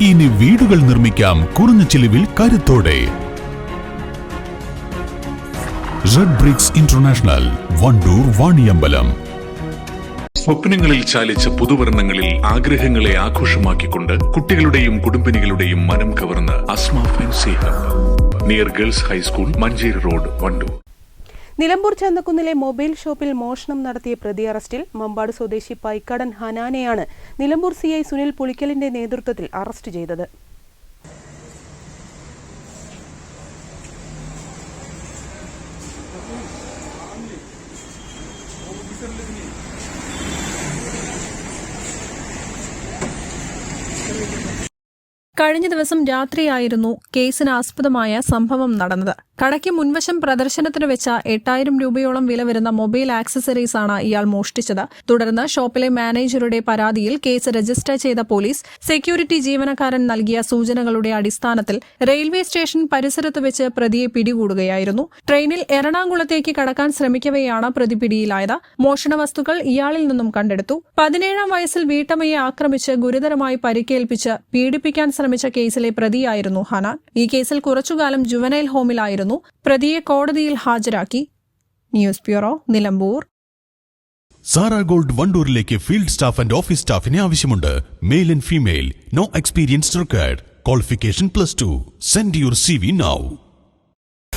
ഇനി വീടുകൾ നിർമ്മിക്കാം കുറഞ്ഞ ചിലവിൽ കരുത്തോടെ. Red bricks international Wandoor Vaniyambalam. സ്വപ്നങ്ങളിൽ ചാലിച്ച പുതുവർണങ്ങളിൽ ആഗ്രഹങ്ങളെ ആഘോഷമാക്കിക്കൊണ്ട് കുട്ടികളുടെയും കുടുംബിനികളുടെയും മനം കവർന്ന് Asma fancy hub near girls high school Manjeri road Wandoor. Nilambur ചന്തക്കുന്നിലെ mobile ഷോപ്പിൽ മോഷണം നടത്തിയ പ്രതി അറസ്റ്റിൽ മമ്പാട് സ്വദേശി പൈക്കടൻ ഹനാനെയാണ് നിലമ്പൂർ സി ഐ സുനിൽ പുളിക്കലിന്റെ നേതൃത്വത്തിൽ അറസ്റ്റ് ചെയ്തത്. കഴിഞ്ഞ ദിവസം രാത്രിയായിരുന്നു കേസിന് ആസ്പദമായ സംഭവം നടന്നത്. കടയ്ക്ക് മുൻവശം പ്രദർശനത്തിന് വെച്ച എട്ടായിരം രൂപയോളം വില വരുന്ന മൊബൈൽ ആക്സസറീസ് ആണ് ഇയാൾ മോഷ്ടിച്ചത്. തുടർന്ന് ഷോപ്പിലെ മാനേജറുടെ പരാതിയിൽ കേസ് രജിസ്റ്റർ ചെയ്ത പോലീസ് സെക്യൂരിറ്റി ജീവനക്കാരൻ നൽകിയ സൂചനകളുടെ അടിസ്ഥാനത്തിൽ റെയിൽവേ സ്റ്റേഷൻ പരിസരത്ത് വെച്ച് പ്രതിയെ പിടികൂടുകയായിരുന്നു. ട്രെയിനിൽ എറണാകുളത്തേക്ക് കടക്കാൻ ശ്രമിക്കവെയാണ് പ്രതി പിടിയിലായത്. മോഷണ വസ്തുക്കൾ ഇയാളിൽ നിന്നും കണ്ടെടുത്തു. പതിനേഴാം വയസ്സിൽ വീട്ടമ്മയെ ആക്രമിച്ച് ഗുരുതരമായി പരിക്കേൽപ്പിച്ച് പീഡിപ്പിക്കാൻ ശ്രമിച്ച കേസിലെ പ്രതിയായിരുന്നു ഹനാൻ ഈ കേസിൽ കുറച്ചുകാലം ജുവനൈൽ ഹോമിലായിരുന്നു. പ്രതിയെ കോടതിയിൽ ഹാജരാക്കി. News bureau Nilambur. Sara gold വണ്ടൂരിലേക്ക് field staff and office സ്റ്റാഫിനെ ആവശ്യമുണ്ട്. Male and female. No experience required. Qualification plus two. Send your C V now.